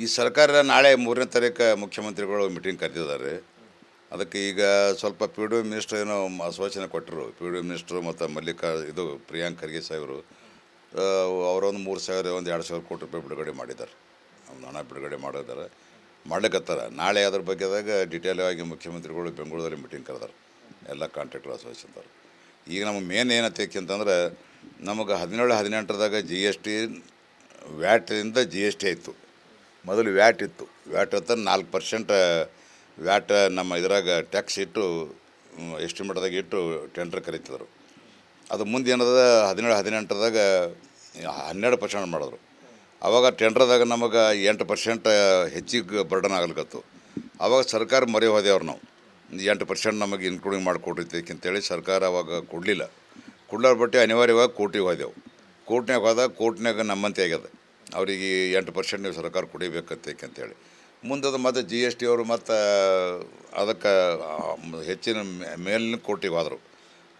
ಈ ಸರ್ಕಾರ ನಾಳೆ ಮೂರನೇ ತಾರೀಕು ಮುಖ್ಯಮಂತ್ರಿಗಳು ಮೀಟಿಂಗ್ ಕರೆದಿದ್ದಾರೆ. ಅದಕ್ಕೆ ಈಗ ಸ್ವಲ್ಪ ಪಿ ಡಿ ಮಿನಿಸ್ಟ್ರ್ ಏನೋ ಆಶ್ವಾಸನೆ ಕೊಟ್ಟರು. ಪಿ ಡಿ ಮಿನಿಸ್ಟ್ರು ಮತ್ತು ಮಲ್ಲಿಕಾ ಇದು ಪ್ರಿಯಾಂಕ್ ಖರ್ಗೆ ಸಾಹೇಬರು ಅವರೊಂದು ಮೂರು ಸಾವಿರ, ಒಂದು ಎರಡು ಸಾವಿರ ಕೋಟಿ ರೂಪಾಯಿ ಬಿಡುಗಡೆ ಮಾಡಿದ್ದಾರೆ. ಹಣ ಬಿಡುಗಡೆ ಮಾಡಿದ್ದಾರೆ. ಮಾಡ್ಲಿಕ್ಕತ್ತಾರ ನಾಳೆ ಅದ್ರ ಬಗ್ಗೆದಾಗ ಡಿಟೇಲ್ ಆಗಿ ಮುಖ್ಯಮಂತ್ರಿಗಳು ಬೆಂಗಳೂರಲ್ಲಿ ಮೀಟಿಂಗ್ ಕರೆದಾರೆ ಎಲ್ಲ ಕಾಂಟ್ರಾಕ್ಟರ್ ಆಶ್ವಾಸಿಸಿದ್ದಾರೆ. ಈಗ ನಮಗೆ ಮೇನ್ ಅಂತಂದ್ರೆ ನಮಗೆ ಹದಿನೇಳು, ಹದಿನೆಂಟರದಾಗ ಜಿ ಎಸ್ ಟಿ ವ್ಯಾಟಿಂದ ಜಿ ಎಸ್ ಟಿ ಆಯಿತು. ಮೊದಲು ವ್ಯಾಟ್ ಇತ್ತು. ವ್ಯಾಟ್ ಅಂತ ನಾಲ್ಕು ಪರ್ಸೆಂಟ್ ವ್ಯಾಟ್ ನಮ್ಮ ಇದ್ರಾಗ ಟ್ಯಾಕ್ಸ್ ಇಟ್ಟು ಎಸ್ಟಿಮೇಟ್ದಾಗ ಇಟ್ಟು ಟೆಂಡರ್ ಕರೀತಿದ್ರು. ಅದು ಮುಂದೆ ಏನದ, ಹದಿನೇಳು, ಹದಿನೆಂಟರದಾಗ, ಹನ್ನೆರಡು ಪರ್ಸೆಂಟ್ ಮಾಡಿದ್ರು. ಅವಾಗ ಟೆಂಡರ್ದಾಗ ನಮಗೆ ಎಂಟು ಪರ್ಸೆಂಟ್ ಹೆಚ್ಚಿಗೆ ಬರ್ಡನ್ ಆಗ್ಲಿಕತ್ತು. ಅವಾಗ ಸರ್ಕಾರ ಮೊರೆ ಹೋದೆವ್ರು ನಾವು. ಎಂಟು ಪರ್ಸೆಂಟ್ ನಮಗೆ ಇನ್ಕ್ಲೂಡಿಂಗ್ ಮಾಡಿಕೊಟ್ಟೈತಿ ಅಂತೇಳಿ ಸರ್ಕಾರ ಅವಾಗ ಕೊಡಲಿಲ್ಲ. ಕೊಡ್ಲಾರ ಬಟ್ಟೆ ಅನಿವಾರ್ಯವಾಗಿ ಕೋರ್ಟಿಗೆ ಹೋದೆವು. ಕೋರ್ಟ್ನಾಗ ಹೋದಾಗ ಕೋರ್ಟ್ನಾಗ ನಮ್ಮಂತೆ ಆಗ್ಯದ. ಅವರಿಗೆ ಎಂಟು ಪರ್ಸೆಂಟ್ ನೀವು ಸರ್ಕಾರ ಕೊಡಿಬೇಕಂತೈತಿ ಅಂತೇಳಿ. ಮುಂದದು ಮತ್ತು ಜಿ ಎಸ್ ಟಿ ಅವರು ಮತ್ತು, ಅದಕ್ಕೆ ಹೆಚ್ಚಿನ ಮೇಲಿನ ಕೋಟಿಗೆ ಹೋದರು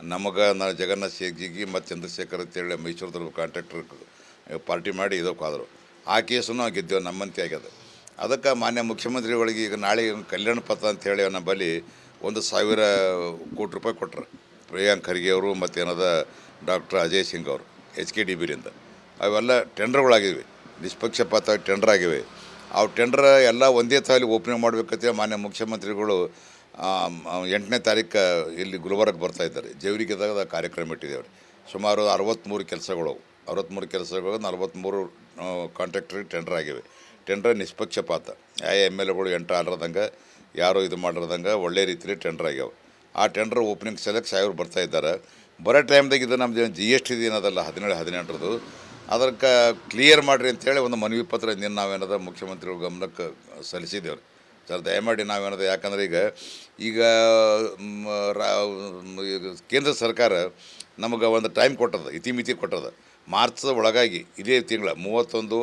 ನಮಗೆ, ನಾ, ಜಗನ್ನಾಥ್ ಶೇಖ್ಜಿಗೆ ಮತ್ತು ಚಂದ್ರಶೇಖರ್ ಅಂತೇಳಿ ಮೈಸೂರದಲ್ಲಿ ಕಾಂಟ್ರಾಕ್ಟರ್ ಪಾರ್ಟಿ ಮಾಡಿ ಇದಕ್ಕೆ ಹೋದರು ಆ ಕೇಸನ್ನು ನಾವು ಗೆದ್ದೇವೆ, ನಮ್ಮಂತೆ ಆಗ್ಯದ. ಅದಕ್ಕೆ ಮಾನ್ಯ ಮುಖ್ಯಮಂತ್ರಿಗಳಿಗೆ ಈಗ ನಾಳೆ ಕಲ್ಯಾಣ ಪತ್ರ ಅಂತೇಳಿ ಬಳಿ ಒಂದು ಸಾವಿರ ಕೋಟಿ ರೂಪಾಯಿ ಕೊಟ್ಟರು ಪ್ರಿಯಾಂಕ್ ಖರ್ಗೆ ಅವರು ಮತ್ತು ಏನದ ಡಾಕ್ಟರ್ ಅಜಯ್ ಸಿಂಗ್ ಅವರು ಎಚ್ ಕೆ ಡಿ ಬಿರಿಂದ ಅವೆಲ್ಲ ಟೆಂಡರ್ಗಳಾಗಿವೆ ನಿಷ್ಪಕ್ಷಪಾತ ಟೆಂಡರ್ ಆಗಿವೆ. ಆ ಟೆಂಡರ್ ಎಲ್ಲ ಒಂದೇ ತಾಲಿ ಓಪನಿಂಗ್ ಮಾಡಬೇಕಂತೇಳಿ ಮಾನ್ಯ ಮುಖ್ಯಮಂತ್ರಿಗಳು ಎಂಟನೇ ತಾರೀಕು ಇಲ್ಲಿ ಗುಲ್ಬರ್ಗಕ್ಕೆ ಬರ್ತಾ ಇದ್ದಾರೆ. ಜೇವರಿಗೆದಾಗ ಕಾರ್ಯಕ್ರಮ ಇಟ್ಟಿದ್ದೇವೆ ಸುಮಾರು ಅರವತ್ತ್ಮೂರು ಕೆಲಸಗಳು ಅರವತ್ತ್ಮೂರು ಕೆಲಸಗಳು ನಲವತ್ತ್ಮೂರು ಕಾಂಟ್ರಾಕ್ಟ್ರಿಗೆ ಟೆಂಡರ್ ಆಗಿವೆ. ಟೆಂಡರ್ ನಿಷ್ಪಕ್ಷಪಾತ. ಯಾವ ಎಂ ಎಲ್ ಎಗಳು ಎಂಟು ಆಡ್ರದಂಗೆ ಯಾರು ಇದು ಮಾಡಿರೋದಂಗೆ ಒಳ್ಳೆ ರೀತಿಯಲ್ಲಿ ಟೆಂಡರ್ ಆಗ್ಯಾವೆ. ಆ ಟೆಂಡರ್ ಓಪನಿಂಗ್ ಸೆಲೆಕ್ಟ್ ಸಾವಿರ ಬರ್ತಾ ಇದ್ದಾರೆ. ಬರೋ ಟೈಮ್ದಾಗ ಇದು ನಮ್ಮ ಜಿ ಎಸ್ ಟಿ ಏನದಲ್ಲ ಹದಿನೇಳು, ಹದಿನೆಂಟರದು. ಅದಕ್ಕೆ ಕ್ಲಿಯರ್ ಮಾಡಿರಿ ಅಂತೇಳಿ ಒಂದು ಮನವಿ ಪತ್ರ ನಿನ್ನ ನಾವೇನದ ಮುಖ್ಯಮಂತ್ರಿಗಳ ಗಮನಕ್ಕೆ ಸಲ್ಲಿಸಿದ್ದೇವೆ. ಸರ್, ದಯಮಾಡಿ ನಾವೇನದ ಯಾಕಂದ್ರೆ ಈಗ ಈಗ ಕೇಂದ್ರ ಸರ್ಕಾರ ನಮಗೆ ಒಂದು ಟೈಮ್ ಕೊಟ್ಟದ, ಇತಿಮಿತಿ ಕೊಟ್ಟದ. ಮಾರ್ಚ್ ಒಳಗಾಗಿ ಇದೇ ತಿಂಗಳ ಮೂವತ್ತೊಂದು,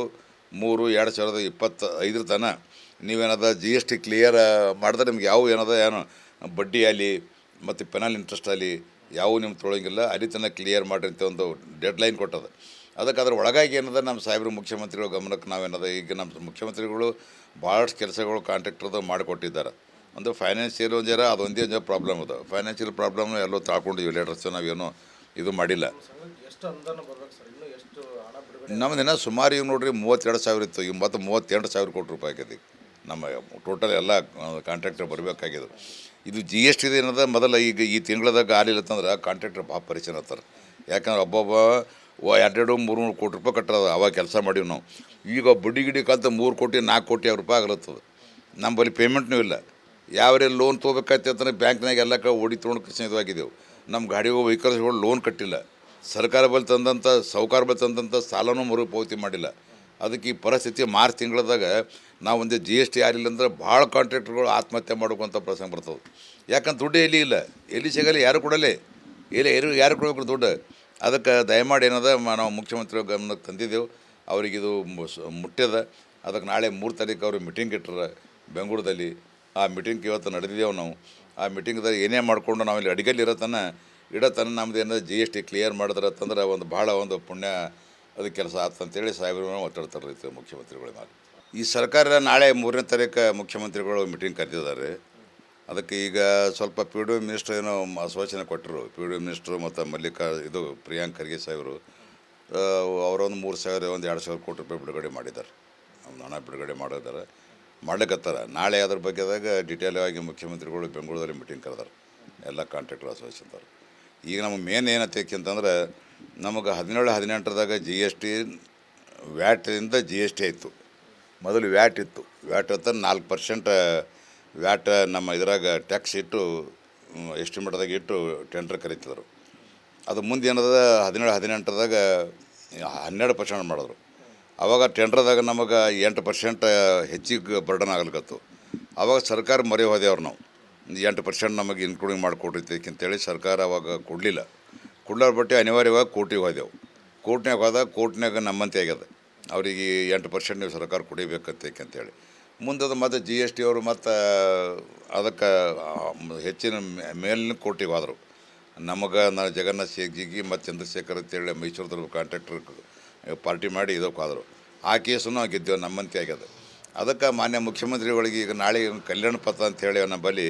ಮೂರು, ಎರಡು ಸಾವಿರದ ಇಪ್ಪತ್ತ ಐದರ ತನಕ ನೀವೇನದ ಜಿ ಎಸ್ ಟಿ ಕ್ಲಿಯರ್ ಮಾಡಿದ್ರೆ ನಿಮ್ಗೆ ಯಾವ ಏನದ ಏನು ಬಡ್ಡಿ ಆಗಲಿ ಮತ್ತು ಪೆನಲ್ ಇಂಟ್ರೆಸ್ಟ್ ಆಗಲಿ ಯಾವ ನಿಮ್ಮ ತೊಳಂಗಿಲ್ಲ ಅಲ್ಲಿ ತನಕ ಕ್ಲಿಯರ್ ಮಾಡಿರಿ ಅಂತ ಒಂದು ಡೆಡ್ ಲೈನ್ ಕೊಟ್ಟದ. ಅದಕ್ಕೆ ಅದ್ರ ಒಳಗಾಗಿ ಏನದ ನಮ್ಮ ಸಾಹೇಬ್ರು ಮುಖ್ಯಮಂತ್ರಿಗಳು ಗಮನಕ್ಕೆ ನಾವೇನದ ಈಗ ನಮ್ಮ ಮುಖ್ಯಮಂತ್ರಿಗಳು ಭಾಳಷ್ಟು ಕೆಲಸಗಳು ಕಾಂಟ್ರಾಕ್ಟರ್ದು ಮಾಡಿಕೊಟ್ಟಿದ್ದಾರೆ. ಒಂದು ಫೈನಾನ್ಷಿಯಲ್ ಒಂದು ಅದೊಂದೇ ಒಂದು ಪ್ರಾಬ್ಲಮ್ ಅದ. ಫೈನಾನ್ಷಿಯಲ್ ಪ್ರಾಬ್ಲಮ್ ಎಲ್ಲೋ ತಾಳ್ಕೊಂಡಿವಿ ಲೇಟರ್ಸ್ ನಾವೇನು ಇದು ಮಾಡಿಲ್ಲ. ನಮ್ಮದಿನ ಸುಮಾರು ಈಗ ನೋಡ್ರಿ ಮೂವತ್ತೆರಡು ಸಾವಿರ ಇತ್ತು. ಈಗ ಮತ್ತು ಮೂವತ್ತೆರಡು ಸಾವಿರ ಕೋಟಿ ರೂಪಾಯಿ ಆಗಿದೆ. ನಮ್ಮ ಟೋಟಲ್ ಎಲ್ಲ ಕಾಂಟ್ರಾಕ್ಟರ್ ಬರಬೇಕಾಗಿದೆ ಇದು ಜಿ ಎಸ್ ಟಿದು ಏನದ, ಮೊದಲ ಈಗ ಈ ತಿಂಗಳದಾಗ ಆಲಿಲ್ಲ ಅಂತಂದ್ರೆ ಕಾಂಟ್ರಾಕ್ಟರ್ ಭಾಳ ಪರಿಚಯ ಆಗ್ತಾರೆ. ಯಾಕಂದ್ರೆ ಒಬ್ಬೊಬ್ಬ ಎರಡೆರಡು ಮೂರು ಮೂರು ಕೋಟಿ ರೂಪಾಯಿ ಕಟ್ಟದ, ಅವಾಗ ಕೆಲಸ ಮಾಡೀವಿ ನಾವು. ಈಗ ಬಡ್ಡಿ ಗಿಡಿ ಕಲ್ತ ಮೂರು ಕೋಟಿ, ನಾಲ್ಕು ಕೋಟಿ ರೂಪಾಯಿ ಆಗ್ಲತ್ತದ. ನಮ್ಮಲ್ಲಿ ಪೇಮೆಂಟ್ನೂ ಇಲ್ಲ. ಯಾವ್ರೆ ಲೋನ್ ತೊಗೋಬೇಕಾಯ್ತು ಅಂತಂದ್ರೆ ಬ್ಯಾಂಕ್ನಾಗ ಎಲ್ಲ ಕ ಓಡಿ ತೊಗೊಂಡು ಇದಾಗಿದ್ದೆವು ನಮ್ಮ ಗಾಡಿಗಳು ವೆಹಿಕಲ್ಸ್ಗಳು ಲೋನ್ ಕಟ್ಟಿಲ್ಲ. ಸರ್ಕಾರ ಬಳಿ ತಂದಂಥ ಸಾಹುಕಾರ ಬಳಿ ತಂದಂಥ ಸಾಲನೂ ಮರುಪಾವತಿ ಮಾಡಿಲ್ಲ. ಅದಕ್ಕೆ ಈ ಪರಿಸ್ಥಿತಿ ಮಾರ್ಚ್ ತಿಂಗಳದಾಗ ನಾವು ಒಂದು ಜಿ ಎಸ್ ಟಿ ಯಾರಿಲ್ಲ ಅಂದ್ರೆ ಭಾಳ ಕಾಂಟ್ರಾಕ್ಟ್ರುಗಳು ಆತ್ಮಹತ್ಯೆ ಮಾಡುವಂಥ ಪ್ರಸಂಗ ಬರ್ತದೆ. ಯಾಕಂದ್ರೆ ದುಡ್ಡು ಎಲ್ಲಿ ಇಲ್ಲ. ಎಲ್ಲಿ ಸಿಗಲ್ಲ ಯಾರು ಕೊಡಲ್ಲ. ಎಲ್ಲಿ ಯಾರು ಯಾರು ಕೊಡಬೇಕು ದುಡ್ಡು? ಅದಕ್ಕೆ ದಯಮಾಡಿ ಏನದ ನಾವು ಮುಖ್ಯಮಂತ್ರಿ ಗಮನಕ್ಕೆ ತಂದಿದ್ದೆವು. ಅವರಿಗಿದು ಮುಟ್ಟ್ಯದ ಅದಕ್ಕೆ ನಾಳೆ ಮೂರು ತಾರೀಕು ಅವರು ಮೀಟಿಂಗ್ ಇಟ್ಟರೆ ಬೆಂಗಳೂರಲ್ಲಿ. ಆ ಮೀಟಿಂಗ್ ಇವತ್ತು ನಡೆದಿದ್ದೇವೆ ನಾವು. ಆ ಮೀಟಿಂಗ್ದಾಗ ಏನೇ ಮಾಡಿಕೊಂಡು ನಾವು ಇಲ್ಲಿ ಅಡಿಗೆಲ್ಲಿ ಇರೋತನ ಇಡತನ ನಮ್ದು ಏನಾದ್ರು ಜಿ ಎಸ್ ಟಿ ಕ್ಲಿಯರ್ ಮಾಡಿದ್ರೆ ಅಂತಂದ್ರೆ ಒಂದು ಭಾಳ ಒಂದು ಪುಣ್ಯ ಅದು ಕೆಲಸ ಆತಂತೇಳಿ ಸಾಹೇಬರು ಒತ್ತಡ ತರೈತೆ ಮುಖ್ಯಮಂತ್ರಿಗಳ ಮೇಲೆ. ಈ ಸರ್ಕಾರ ನಾಳೆ ಮೂರನೇ ತಾರೀಕು ಮುಖ್ಯಮಂತ್ರಿಗಳು ಮೀಟಿಂಗ್ ಕರೆದಿದ್ದಾರೆ. ಅದಕ್ಕೆ ಈಗ ಸ್ವಲ್ಪ ಪಿ ಡಿ ಮಿನಿಸ್ಟ್ರ್ ಏನೋ ಆಶ್ವಾಸನೆ ಕೊಟ್ಟರು. ಪಿ ಡಿ ಮಿನಿಸ್ಟ್ರು ಮತ್ತು ಮಲ್ಲಿಕಾ ಇದು ಪ್ರಿಯಾಂಕ್ ಖರ್ಗೆ ಸಾಹೇಬರು ಅವರೊಂದು ಮೂರು ಸಾವಿರ, ಒಂದು ಎರಡು ಸಾವಿರ ಕೋಟಿ ರೂಪಾಯಿ ಬಿಡುಗಡೆ ಮಾಡಿದ್ದಾರೆ. ಹಣ ಬಿಡುಗಡೆ ಮಾಡಿದ್ದಾರೆ. ಮಾಡ್ಲಿಕ್ಕತ್ತಾರ ನಾಳೆ ಅದ್ರ ಬಗ್ಗೆದಾಗ ಡಿಟೇಲ್ ಆಗಿ ಮುಖ್ಯಮಂತ್ರಿಗಳು ಬೆಂಗಳೂರಲ್ಲಿ ಮೀಟಿಂಗ್ ಕರೆದಾರೆ. ಎಲ್ಲ ಕಾಂಟ್ರಾಕ್ಟರ್ ಅಸೋಸಿಯೇಷನ್ದವ್ರು ಈಗ ನಮಗೆ ಮೇನ್ ಏನತ್ತೈತಿ ಅಂತಂದ್ರೆ, ನಮಗೆ ಹದಿನೇಳು, ಹದಿನೆಂಟರದಾಗ ಜಿ ಎಸ್ ಟಿ ವ್ಯಾಟಿಂದ ಜಿ ಎಸ್ ಟಿ ಆಯಿತು. ಮೊದಲು ವ್ಯಾಟ್ ಇತ್ತು. ವ್ಯಾಟ್ ಅಂತ ನಾಲ್ಕು ಪರ್ಸೆಂಟ್ ವ್ಯಾಟ್ ನಮ್ಮ ಇದ್ರಾಗ ಟ್ಯಾಕ್ಸ್ ಇಟ್ಟು ಎಸ್ಟಿಮೇಟ್ದಾಗ ಇಟ್ಟು ಟೆಂಡರ್ ಕರೀತಿದ್ರು. ಅದು ಮುಂದೆ ಏನದ, ಹದಿನೇಳು, ಹದಿನೆಂಟರದಾಗ, ಹನ್ನೆರಡು ಪರ್ಸೆಂಟ್ ಮಾಡಿದ್ರು. ಅವಾಗ ಟೆಂಡರ್ದಾಗ ನಮಗೆ ಎಂಟು ಪರ್ಸೆಂಟ್ ಹೆಚ್ಚಿಗೆ ಬರ್ಡನ್ ಆಗ್ಲಿಕತ್ತು. ಅವಾಗ ಸರ್ಕಾರ ಮರೆ ಹೋದೆವ್ರು ನಾವು. ಎಂಟು ಪರ್ಸೆಂಟ್ ನಮಗೆ ಇನ್ಕ್ಲೂಡಿಂಗ್ ಮಾಡಿಕೊಟ್ಟೈತಿ ಅಂತೇಳಿ ಸರ್ಕಾರ ಅವಾಗ ಕೊಡಲಿಲ್ಲ. ಕೊಡ್ಲಾರ ಬಟ್ಟೆ ಅನಿವಾರ್ಯವಾಗಿ ಕೋರ್ಟಿಗೆ ಹೋದೆವು. ಕೋರ್ಟ್ನಾಗ ಹೋದಾಗ ಕೋರ್ಟ್ನಾಗ ನಮ್ಮಂತೆ ಆಗ್ಯದ. ಅವರಿಗೆ ಎಂಟು ಪರ್ಸೆಂಟ್ ನೀವು ಸರ್ಕಾರ ಕೊಡಿಬೇಕಂತೈತಿ ಅಂತೇಳಿ ಮುಂದದು ಮತ್ತು ಜಿ ಎಸ್ ಟಿ ಅವರು ಮತ್ತು ಅದಕ್ಕೆ ಹೆಚ್ಚಿನ ಮೇಲಿನ ಕೋರ್ಟಿಗೆ ಹೋದರು ನಮಗೆ ನಾನು ಜಗನ್ನಾಥ್ ಶೇಖ್ಜಿಗೆ ಮತ್ತು ಚಂದ್ರಶೇಖರ್ ಅಂತೇಳಿ ಮೈಸೂರದಲ್ಲಿ ಕಾಂಟ್ರಾಕ್ಟರ್ ಪಾರ್ಟಿ ಮಾಡಿ ಇದಕ್ಕೆ ಹೋದರು ಆ ಕೇಸನ್ನು ನಾವು ಗೆದ್ದೇವೆ, ನಮ್ಮಂತೆ ಆಗ್ಯದ. ಅದಕ್ಕೆ ಮಾನ್ಯ ಮುಖ್ಯಮಂತ್ರಿಗಳಿಗೆ ಈಗ ನಾಳೆ ಕಲ್ಯಾಣ ಪತ್ರ ಅಂತೇಳಿ ಬಳಿ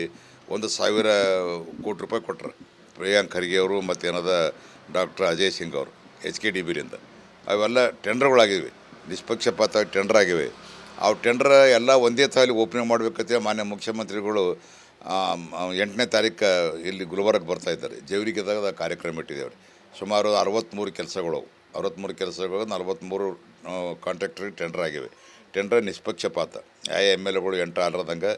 ಒಂದು ಸಾವಿರ ಕೋಟಿ ರೂಪಾಯಿ ಕೊಟ್ಟರು ಪ್ರಿಯಾಂಕ್ ಖರ್ಗೆ ಅವರು ಮತ್ತು ಏನದ ಡಾಕ್ಟರ್ ಅಜಯ್ ಸಿಂಗ್ ಅವರು ಎಚ್ ಕೆ ಡಿ ಬಿರಿಂದ ಅವೆಲ್ಲ ಟೆಂಡರ್ಗಳಾಗಿವೆ ನಿಷ್ಪಕ್ಷಪಾತ ಟೆಂಡರ್ ಆಗಿವೆ. ಅವು ಟೆಂಡರ್ ಎಲ್ಲ ಒಂದೇ ತಾಲಿ ಓಪನಿಂಗ್ ಮಾಡಬೇಕಂತೇಳಿ ಮಾನ್ಯ ಮುಖ್ಯಮಂತ್ರಿಗಳು ಎಂಟನೇ ತಾರೀಕು ಇಲ್ಲಿ ಗುಲ್ಬರ್ಗಕ್ಕೆ ಬರ್ತಾ ಇದ್ದಾರೆ. ಜೇವರಿಗೆದಾಗ ಕಾರ್ಯಕ್ರಮ ಇಟ್ಟಿದ್ದೇವೆ ಸುಮಾರು ಅರವತ್ತ್ಮೂರು ಕೆಲಸಗಳು ಅರವತ್ತ್ಮೂರು ಕೆಲಸಗಳು ನಲವತ್ತ್ಮೂರು ಕಾಂಟ್ರಾಕ್ಟ್ರಿಗೆ ಟೆಂಡರ್ ಆಗಿವೆ. ಟೆಂಡರ್ ನಿಷ್ಪಕ್ಷಪಾತ. ಯಾವ ಎಂ ಎಲ್ ಎಗಳು ಎಂಟು ಆಡ್ರದಂಗೆ,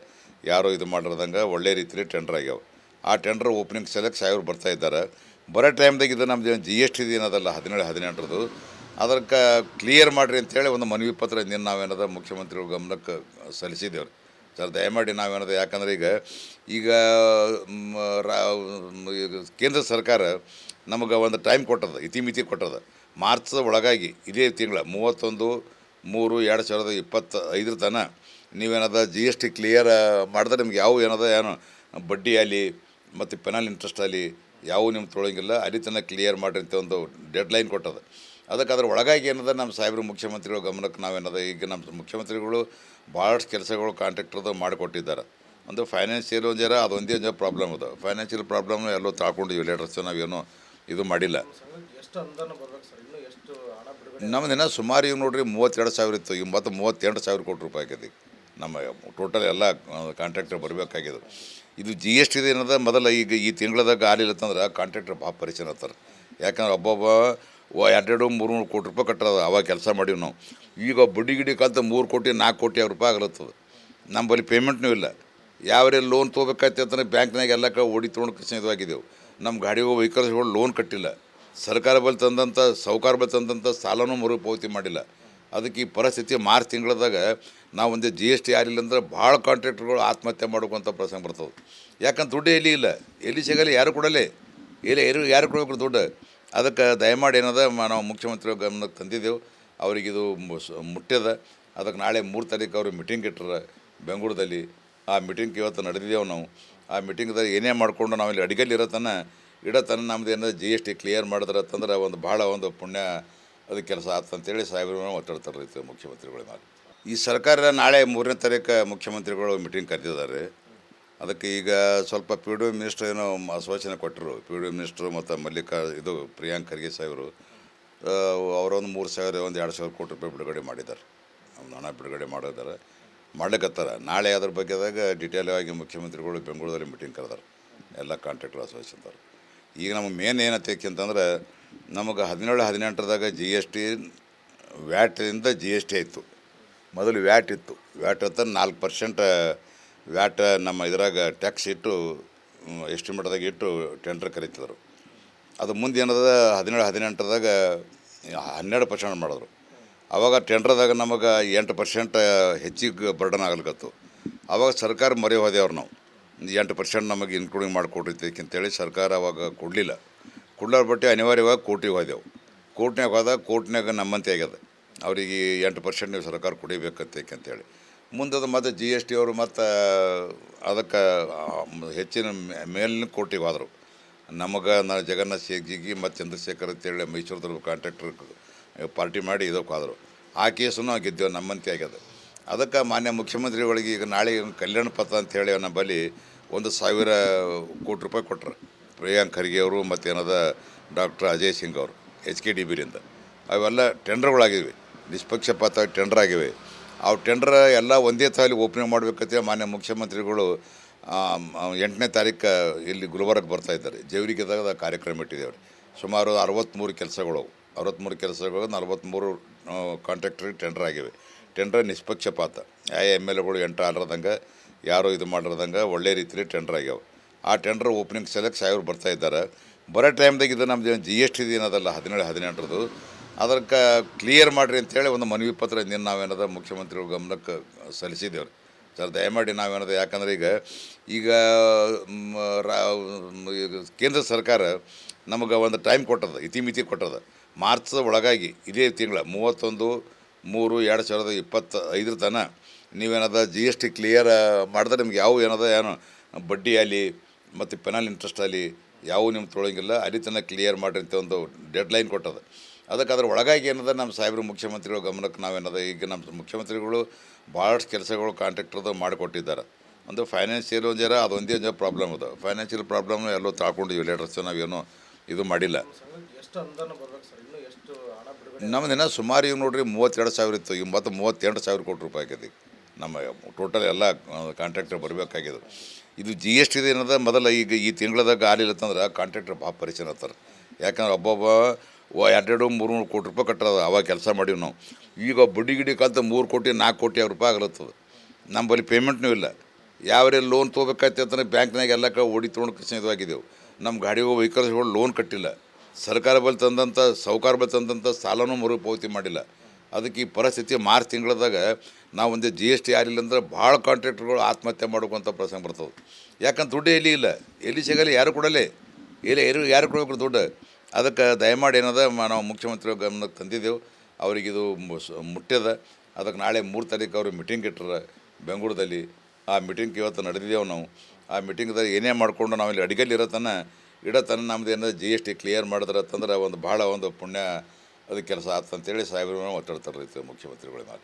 ಯಾರು ಇದು ಮಾಡಿರೋದಂಗೆ ಒಳ್ಳೆ ರೀತಿಯಲ್ಲಿ ಟೆಂಡರ್ ಆಗ್ಯಾವೆ. ಆ ಟೆಂಡರ್ ಓಪನಿಂಗ್ ಸೆಲೆಕ್ಟ್ ಸಾವಿರ ಬರ್ತಾ ಇದ್ದಾರೆ. ಬರೋ ಟೈಮ್ದಾಗ ಇದು ನಮ್ಮದು ಜಿ ಎಸ್ ಟಿ ಏನದಲ್ಲ ಹದಿನೇಳು, ಹದಿನೆಂಟರದು. ಅದಕ್ಕೆ ಕ್ಲಿಯರ್ ಮಾಡಿರಿ ಅಂತೇಳಿ ಒಂದು ಮನವಿ ಪತ್ರ ನಿನ್ನ ನಾವೇನದ ಮುಖ್ಯಮಂತ್ರಿಗಳ ಗಮನಕ್ಕೆ ಸಲ್ಲಿಸಿದ್ದೇವೆ. ಸರ್, ದಯಮಾಡಿ ನಾವೇನದ, ಯಾಕಂದ್ರೆ ಈಗ ಈಗ ಕೇಂದ್ರ ಸರ್ಕಾರ ನಮಗೆ ಒಂದು ಟೈಮ್ ಕೊಟ್ಟದ, ಇತಿಮಿತಿ ಕೊಟ್ಟದ. ಮಾರ್ಚ್ ಒಳಗಾಗಿ, ಇದೇ ತಿಂಗಳ ಮೂವತ್ತೊಂದು, ಮೂರು, ಎರಡು ಸಾವಿರದ ಇಪ್ಪತ್ತ ಐದರ ತನಕ ನೀವೇನದ ಜಿ ಎಸ್ ಟಿ ಕ್ಲಿಯರ್ ಮಾಡಿದ್ರೆ ನಿಮ್ಗೆ ಯಾವ ಏನದ, ಏನು, ಬಡ್ಡಿ ಆಗಲಿ, ಮತ್ತು ಪೆನಲ್ ಇಂಟ್ರೆಸ್ಟ್ ಆಗಲಿ, ಯಾವ ನಿಮ್ಮ ತೊಳಂಗಿಲ್ಲ ಅಲ್ಲಿ ತನಕ ಕ್ಲಿಯರ್ ಮಾಡಿರಿ ಅಂತ ಒಂದು ಡೆಡ್ ಲೈನ್ ಕೊಟ್ಟದ. ಅದಕ್ಕೆ ಅದ್ರ ಒಳಗಾಗಿ ಏನದ ನಮ್ಮ ಸಾಹೇಬ್ರು ಮುಖ್ಯಮಂತ್ರಿಗಳ ಗಮನಕ್ಕೆ ನಾವೇನದ ಈಗ ನಮ್ಮ ಮುಖ್ಯಮಂತ್ರಿಗಳು ಭಾಳಷ್ಟು ಕೆಲಸಗಳು ಕಾಂಟ್ರಾಕ್ಟರ್ದು ಮಾಡಿಕೊಟ್ಟಿದ್ದಾರೆ. ಒಂದು ಫೈನಾನ್ಷಿಯಲ್ ಒಂದು ಅದೊಂದೇ ಒಂದು ಪ್ರಾಬ್ಲಮ್ ಅದು. ಫೈನಾನ್ಷಿಯಲ್ ಪ್ರಾಬ್ಲಮ್ ಎಲ್ಲೋ ತಾಳ್ಕೊಂಡಿವಿ ಲೇಟರ್ಸ್ ನಾವೇನು ಇದು ಮಾಡಿಲ್ಲ. ನಮ್ಮದಿನ ಸುಮಾರು ಈಗ ನೋಡ್ರಿ ಮೂವತ್ತೆರಡು ಸಾವಿರ ಇತ್ತು. ಈಗ ಮತ್ತು ಮೂವತ್ತೆರಡು ಸಾವಿರ ಕೋಟಿ ರೂಪಾಯಿ ಆಗಿದೆ. ನಮ್ಮ ಟೋಟಲ್ ಎಲ್ಲ ಕಾಂಟ್ರಾಕ್ಟರ್ ಬರಬೇಕಾಗಿದೆ. ಇದು ಜಿ ಎಸ್ ಟಿದು ಏನದ, ಮೊದಲ ಈಗ ಈ ತಿಂಗಳದಾಗ ಆಗಲಿಲ್ಲ ಅಂತಂದ್ರೆ ಕಾಂಟ್ರಾಕ್ಟರ್ ಭಾಳ ಪರಿಚಯ ಆಗ್ತಾರೆ. ಯಾಕಂದ್ರೆ ಒಬ್ಬೊಬ್ಬ ಎರಡೆರಡು ಮೂರು ಮೂರು ಕೋಟಿ ರೂಪಾಯಿ ಕಟ್ಟದ, ಅವಾಗ ಕೆಲಸ ಮಾಡೀವಿ ನಾವು. ಈಗ ಬಡ್ಡಿ ಗಿಡಿ ಕಲ್ತ ಮೂರು ಕೋಟಿ, ನಾಲ್ಕು ಕೋಟಿ ರೂಪಾಯಿ ಆಗ್ಲತ್ತದ. ನಮ್ಮಲ್ಲಿ ಪೇಮೆಂಟ್ನೂ ಇಲ್ಲ. ಯಾವ್ರೆ ಲೋನ್ ತೊಗೋಬೇಕಾಯ್ತು ಅಂತಂದ್ರೆ ಬ್ಯಾಂಕ್ನಾಗ ಎಲ್ಲ ಕ ಓಡಿ ತೊಗೊಂಡು ಕೃಷ್ಣ ನಮ್ಮ ವೆಹಿಕಲ್ಸ್ ವೆಹಿಕಲ್ಸ್ಗಳು ಲೋನ್ ಕಟ್ಟಿಲ್ಲ. ಸರ್ಕಾರ ಬಳಿ ತಂದಂಥ ಸಾಹುಕಾರ ಬಳಿ ತಂದಂಥ ಸಾಲನೂ ಮರುಪಾವತಿ ಮಾಡಿಲ್ಲ. ಅದಕ್ಕೆ ಈ ಪರಿಸ್ಥಿತಿ ಮಾರ್ಚ್ ತಿಂಗಳದಾಗ ನಾವು ಒಂದು ಜಿ ಎಸ್ ಟಿ ಯಾರಿಲ್ಲ ಅಂದ್ರೆ ಭಾಳ ಕಾಂಟ್ರಾಕ್ಟರ್ಗಳು ಆತ್ಮಹತ್ಯೆ ಮಾಡುವಂಥ ಪ್ರಸಂಗ ಬರ್ತದೆ. ಯಾಕಂದ್ರೆ ದುಡ್ಡು ಎಲ್ಲಿ ಇಲ್ಲ. ಎಲ್ಲಿ ಸಿಗಲ್ಲ ಯಾರು ಕೊಡಲ್ಲ. ಎಲ್ಲಿ ಯಾರು ಯಾರು ಕೊಡಬೇಕು ದುಡ್ಡು? ಅದಕ್ಕೆ ದಯಮಾಡಿ ಏನದ ನಾವು ಮುಖ್ಯಮಂತ್ರಿ ಗಮನಕ್ಕೆ ತಂದಿದ್ದೆವು. ಅವರಿಗಿದು ಮುಟ್ಟ್ಯದ ಅದಕ್ಕೆ ನಾಳೆ ಮೂರು ತಾರೀಕು ಅವರು ಮೀಟಿಂಗ್ ಇಟ್ಟರೆ ಬೆಂಗಳೂರಲ್ಲಿ. ಆ ಮೀಟಿಂಗ್ ಇವತ್ತು ನಡೆದಿದ್ದೇವೆ ನಾವು. ಆ ಮೀಟಿಂಗ್ದಾಗ ಏನೇ ಮಾಡಿಕೊಂಡು ನಾವು ಇಲ್ಲಿ ಅಡಿಗೆಲ್ಲಿ ಇರೋತನ ಇಡತನ ನಮ್ದು ಏನಾದ್ರು ಜಿ ಎಸ್ ಟಿ ಕ್ಲಿಯರ್ ಮಾಡಿದ್ರೆ ಅಂತಂದ್ರೆ ಒಂದು ಭಾಳ ಒಂದು ಪುಣ್ಯ ಅದು ಕೆಲಸ ಆತಂತೇಳಿ ಸಾಹೇಬರು ಒತ್ತಾಡ್ತಾರೆ ಮುಖ್ಯಮಂತ್ರಿಗಳ ಮೇಲೆ. ಈ ಸರ್ಕಾರ ನಾಳೆ ಮೂರನೇ ತಾರೀಕು ಮುಖ್ಯಮಂತ್ರಿಗಳು ಮೀಟಿಂಗ್ ಕರೆದಿದ್ದಾರೆ. ಅದಕ್ಕೆ ಈಗ ಸ್ವಲ್ಪ ಪಿ ಡಿ ಮಿನಿಸ್ಟ್ರ್ ಏನೋ ಆಶ್ವಾಸನೆ ಕೊಟ್ಟರು. ಪಿ ಡಿ ಮಿನಿಸ್ಟ್ರು ಮತ್ತು ಮಲ್ಲಿಕಾ ಇದು ಪ್ರಿಯಾಂಕ್ ಖರ್ಗೆ ಸಾಹೇಬರು ಅವರೊಂದು ಮೂರು ಸಾವಿರ, ಒಂದು ಎರಡು ಸಾವಿರ ಕೋಟಿ ರೂಪಾಯಿ ಬಿಡುಗಡೆ ಮಾಡಿದ್ದಾರೆ. ಹಣ ಬಿಡುಗಡೆ ಮಾಡಿದ್ದಾರೆ. ಮಾಡ್ಲಿಕ್ಕತ್ತಾರ ನಾಳೆ ಅದ್ರ ಬಗ್ಗೆದಾಗ ಡಿಟೇಲ್ ಆಗಿ ಮುಖ್ಯಮಂತ್ರಿಗಳು ಬೆಂಗಳೂರಲ್ಲಿ ಮೀಟಿಂಗ್ ಕರೆದಾರೆ. ಎಲ್ಲ ಕಾಂಟ್ರಾಕ್ಟರ್ ಆಶ್ವಾಸಿಸಿದ್ದಾರೆ ಈಗ ನಮಗೆ ಮೇನ್ ಏನತ್ತೈತಿ ಅಂತಂದ್ರೆ, ನಮಗೆ ಹದಿನೇಳು, ಹದಿನೆಂಟರದಾಗ ಜಿ ಎಸ್ ಟಿ ವ್ಯಾಟಿಂದ ಜಿ ಎಸ್ ಟಿ ಆಯಿತು. ಮೊದಲು ವ್ಯಾಟ್ ಇತ್ತು. ವ್ಯಾಟ್ ಅಂತ ನಾಲ್ಕು ಪರ್ಸೆಂಟ್ ವ್ಯಾಟ್ ನಮ್ಮ ಇದ್ರಾಗ ಟ್ಯಾಕ್ಸ್ ಇಟ್ಟು ಎಸ್ಟಿಮೇಟ್ದಾಗ ಇಟ್ಟು ಟೆಂಡರ್ ಕರೀತಿದ್ರು. ಅದು ಮುಂದೆ ಏನದ, ಹದಿನೇಳು, ಹದಿನೆಂಟರದಾಗ, ಹನ್ನೆರಡು ಪರ್ಸೆಂಟ್ ಮಾಡಿದ್ರು. ಅವಾಗ ಟೆಂಡರ್ದಾಗ ನಮಗೆ ಎಂಟು ಪರ್ಸೆಂಟ್ ಹೆಚ್ಚಿಗೆ ಬರ್ಡನ್ ಆಗ್ಲಿಕತ್ತು. ಅವಾಗ ಸರ್ಕಾರ ಮರೆ ಹೋದೆವ್ರು ನಾವು. ಎಂಟು ಪರ್ಸೆಂಟ್ ನಮಗೆ ಇನ್ಕ್ಲೂಡಿಂಗ್ ಮಾಡಿಕೊಡ್ತೈತಿ ಅಂತೇಳಿ ಸರ್ಕಾರ ಅವಾಗ ಕೊಡಲಿಲ್ಲ. ಕೊಡ್ಲಾರ ಬಟ್ಟೆ ಅನಿವಾರ್ಯವಾಗಿ ಕೋರ್ಟಿಗೆ ಹೋದೆವು. ಕೋರ್ಟ್ನಾಗ ಹೋದಾಗ ಕೋರ್ಟ್ನಾಗ ನಮ್ಮಂತೆ ಆಗ್ಯದ. ಅವರಿಗೆ ಎಂಟು ಪರ್ಸೆಂಟ್ ನೀವು ಸರ್ಕಾರ ಕೊಡಿಬೇಕಂತೈತಿ ಅಂತೇಳಿ ಮತ್ತು ಜಿ ಎಸ್ ಟಿ ಅವರು ಮತ್ತು, ಅದಕ್ಕೆ ಹೆಚ್ಚಿನ ಮೇಲಿನ ಕೋರ್ಟಿಗೆ ಹೋದರು. ನಮಗೆ, ನಾ, ಜಗನ್ನಾಥ್ ಶೇಖ್ಜಿಗೆ ಮತ್ತು ಚಂದ್ರಶೇಖರ್ ಅಂತೇಳಿ ಮೈಸೂರದಲ್ಲಿ ಕಾಂಟ್ರಾಕ್ಟರ್ ಪಾರ್ಟಿ ಮಾಡಿ ಇದಕ್ಕೆ ಹೋದರು. ಆ ಕೇಸನ್ನು ನಾವು ಗೆದ್ದೇವೆ, ನಮ್ಮಂತೆ ಆಗ್ಯದ. ಅದಕ್ಕೆ ಮಾನ್ಯ ಮುಖ್ಯಮಂತ್ರಿಗಳಿಗೆ ಈಗ ನಾಳೆ ಕಲ್ಯಾಣ ಪತ್ರ ಅಂತೇಳಿ ಬಳಿ ಒಂದು ಸಾವಿರ ಕೋಟಿ ರೂಪಾಯಿ ಕೊಟ್ಟರು ಪ್ರಿಯಾಂಕ್ ಖರ್ಗೆ ಅವರು ಮತ್ತು ಏನದ ಡಾಕ್ಟರ್ ಅಜಯ್ ಸಿಂಗ್ ಅವರು ಎಚ್ ಕೆ ಡಿ ಬಿರಿಂದ ಅವೆಲ್ಲ ಟೆಂಡರ್ಗಳಾಗಿವೆ ನಿಷ್ಪಕ್ಷಪಾತ ಟೆಂಡರ್ ಆಗಿವೆ. ಅವು ಟೆಂಡರ್ ಎಲ್ಲ ಒಂದೇ ತಾಲಿ ಓಪನಿಂಗ್ ಮಾಡಬೇಕಂತೇಳಿ ಮಾನ್ಯ ಮುಖ್ಯಮಂತ್ರಿಗಳು ಎಂಟನೇ ತಾರೀಕು ಇಲ್ಲಿ ಗುಲ್ಬರ್ಗಕ್ಕೆ ಬರ್ತಾ ಇದ್ದಾರೆ. ಜೇವರಿಗೆದಾಗ ಕಾರ್ಯಕ್ರಮ ಇಟ್ಟಿದ್ದೇವೆ ಸುಮಾರು ಅರವತ್ತ್ಮೂರು ಕೆಲಸಗಳು ಅರವತ್ತ್ಮೂರು ಕೆಲಸಗಳು ನಲವತ್ತ್ಮೂರು ಕಾಂಟ್ರಾಕ್ಟ್ರಿಗೆ ಟೆಂಡರ್ ಆಗಿವೆ. ಟೆಂಡರ್ ನಿಷ್ಪಕ್ಷಪಾತ. ಯಾವ ಎಂ ಎಲ್ ಎಗಳು ಎಂಟು ಆಡ್ರದಂಗೆ, ಯಾರು ಇದು ಮಾಡಿರೋದಂಗೆ ಒಳ್ಳೆ ರೀತಿಯಲ್ಲಿ ಟೆಂಡರ್ ಆಗ್ಯಾವೆ. ಆ ಟೆಂಡರ್ ಓಪನಿಂಗ್ ಸೆಲೆಕ್ಟ್ ಸಾವಿರ ಬರ್ತಾ ಇದ್ದಾರೆ. ಬರೋ ಟೈಮ್ದಾಗ ಇದು ನಮ್ಮದು ಜಿ ಎಸ್ ಟಿ ಏನದಲ್ಲ ಹದಿನೇಳು, ಹದಿನೆಂಟರದು. ಅದಕ್ಕೆ ಕ್ಲಿಯರ್ ಮಾಡಿರಿ ಅಂತೇಳಿ ಒಂದು ಮನವಿ ಪತ್ರ ನಿನ್ನ ನಾವೇನದ ಮುಖ್ಯಮಂತ್ರಿಗಳ ಗಮನಕ್ಕೆ ಸಲ್ಲಿಸಿದ್ದೇವೆ ಸರ್, ದಯಮಾಡಿ ನಾವೇನದ ಯಾಕಂದ್ರೆ ಈಗ ಈಗ ಕೇಂದ್ರ ಸರ್ಕಾರ ನಮಗೆ ಒಂದು ಟೈಮ್ ಕೊಟ್ಟದ, ಇತಿಮಿತಿ ಕೊಟ್ಟದ. ಮಾರ್ಚ್ ಒಳಗಾಗಿ ಇದೇ ತಿಂಗಳ ಮೂವತ್ತೊಂದು, ಮೂರು, ಎರಡು ಸಾವಿರದ ಇಪ್ಪತ್ತ ಐದರ ತನಕ ನೀವೇನದ ಜಿ ಎಸ್ ಟಿ ಕ್ಲಿಯರ್ ಮಾಡಿದ್ರೆ ನಿಮ್ಗೆ ಯಾವ ಏನದ ಏನು ಬಡ್ಡಿ ಆಗಲಿ ಮತ್ತು ಪೆನಾಲ್ ಇಂಟ್ರೆಸ್ಟ್ ಆಗಲಿ ಯಾವ ನಿಮ್ಮ ತೊಳಂಗಿಲ್ಲ ಅಲ್ಲಿ ತನಕ ಕ್ಲಿಯರ್ ಮಾಡಿರಿ ಅಂತ ಒಂದು ಡೆಡ್ ಲೈನ್ ಕೊಟ್ಟದ. ಅದಕ್ಕೆ ಅದ್ರ ಒಳಗಾಗಿ ಏನದ ನಮ್ಮ ಸಾಹೇಬ್ರು ಮುಖ್ಯಮಂತ್ರಿಗಳು ಗಮನಕ್ಕೆ ನಾವೇನದ ಈಗ ನಮ್ಮ ಮುಖ್ಯಮಂತ್ರಿಗಳು ಭಾಳಷ್ಟು ಕೆಲಸಗಳು ಕಾಂಟ್ರಾಕ್ಟರ್ದು ಮಾಡಿಕೊಟ್ಟಿದ್ದಾರೆ. ಒಂದು ಫೈನಾನ್ಷಿಯಲ್ ಒಂದು ಅದೊಂದೇ ಒಂದು ಪ್ರಾಬ್ಲಮ್ ಅದು. ಫೈನಾನ್ಷಿಯಲ್ ಪ್ರಾಬ್ಲಮ್ ಎಲ್ಲೋ ತಾಳ್ಕೊಂಡಿವಿ ಲೇಟರ್ಸ್ ನಾವೇನು ಇದು ಮಾಡಿಲ್ಲ. ನಮ್ಮದಿನ ಸುಮಾರು ಈಗ ನೋಡ್ರಿ ಮೂವತ್ತೆರಡು ಸಾವಿರ ಇತ್ತು. ಈಗ ಮತ್ತು ಮೂವತ್ತೆರಡು ಸಾವಿರ ಕೋಟಿ ರೂಪಾಯಿ ಆಗಿದೆ. ನಮ್ಮ ಟೋಟಲ್ ಎಲ್ಲ ಕಾಂಟ್ರಾಕ್ಟರ್ ಬರಬೇಕಾಗಿದೆ. ಇದು ಜಿ ಎಸ್ ಟಿದು ಏನದ, ಮೊದಲ ಈಗ ಈ ತಿಂಗಳದಾಗ ಆಲಿಲ್ಲ ಅಂತಂದ್ರೆ ಕಾಂಟ್ರಾಕ್ಟರ್ ಭಾಳ ಪರಿಚಯ ಆಗ್ತಾರೆ. ಯಾಕಂದ್ರೆ ಒಬ್ಬೊಬ್ಬ ಎರಡೆರಡು ಮೂರು ಮೂರು ಕೋಟಿ ರೂಪಾಯಿ ಕಟ್ಟದ, ಅವಾಗ ಕೆಲಸ ಮಾಡೀವಿ ನಾವು. ಈಗ ಬಡ್ಡಿ ಗಿಡಿ ಕಲ್ತು ಮೂರು ಕೋಟಿ, ನಾಲ್ಕು ಕೋಟಿ ರೂಪಾಯಿ ಆಗ್ಲತ್ತದ. ನಮ್ಮಲ್ಲಿ ಪೇಮೆಂಟ್ನೂ ಇಲ್ಲ. ಯಾವ್ರೆ ಲೋನ್ ತೊಗೋಬೇಕಾಯ್ತು ಅಂತಂದ್ರೆ ಬ್ಯಾಂಕ್ನಾಗ ಎಲ್ಲ ಕಡೆ ಓಡಿ ತೊಗೊಂಡು ಇದಾಗಿದ್ದೆವು ನಮ್ಮ ವೆಹಿಕಲ್ಸ್ ವೆಹಿಕಲ್ಸ್ಗಳು ಲೋನ್ ಕಟ್ಟಿಲ್ಲ. ಸರ್ಕಾರ ಬಳಿ ತಂದಂಥ ಸಾಹುಕಾರ ಬಳಿ ತಂದಂಥ ಸಾಲನೂ ಮರುಪಾವತಿ ಮಾಡಿಲ್ಲ. ಅದಕ್ಕೆ ಈ ಪರಿಸ್ಥಿತಿ ಮಾರ್ಚ್ ತಿಂಗಳದಾಗ ನಾವು ಒಂದು ಜಿ ಎಸ್ ಟಿ ಯಾರಿಲ್ಲ ಅಂದ್ರೆ ಭಾಳ ಕಾಂಟ್ರಾಕ್ಟರ್ಗಳು ಆತ್ಮಹತ್ಯೆ ಮಾಡ್ಕೊಂತ ಪ್ರಸಂಗ ಬರ್ತದೆ. ಯಾಕಂದ್ರೆ ದುಡ್ಡು ಎಲ್ಲಿ ಇಲ್ಲ. ಎಲ್ಲಿ ಸಿಗಲ್ಲ ಯಾರು ಕೊಡಲ್ಲ. ಎಲ್ಲಿ ಯಾರು ಯಾರು ಕೊಡಬೇಕು ದುಡ್ಡು? ಅದಕ್ಕೆ ದಯಮಾಡಿ ಏನದ ನಾವು ಮುಖ್ಯಮಂತ್ರಿ ಗಮನಕ್ಕೆ ತಂದಿದ್ದೆವು. ಅವರಿಗಿದು ಮುಟ್ಟ್ಯದ ಅದಕ್ಕೆ ನಾಳೆ ಮೂರು ತಾರೀಕು ಅವರು ಮೀಟಿಂಗ್ ಇಟ್ಟರೆ ಬೆಂಗಳೂರಲ್ಲಿ. ಆ ಮೀಟಿಂಗ್ ಇವತ್ತು ನಡೆದಿದ್ದೇವೆ ನಾವು. ಆ ಮೀಟಿಂಗ್ದಾಗ ಏನೇ ಮಾಡಿಕೊಂಡು ನಾವು ಇಲ್ಲಿ ಅಡಿಗೆಲ್ಲಿ ಇರೋತನ ಇಡತನ ನಮ್ದು ಏನಾದ್ರು ಜಿ ಎಸ್ ಟಿ ಕ್ಲಿಯರ್ ಮಾಡಿದ್ರೆ ಅಂತಂದ್ರೆ ಒಂದು ಭಾಳ ಒಂದು ಪುಣ್ಯ, ಅದು ಕೆಲಸ ಆತಂತೇಳಿ ಸಾಹೇಬ್ರು ಒತ್ತಡ ತರೈತೆ ಮುಖ್ಯಮಂತ್ರಿಗಳ ಮೇಲೆ.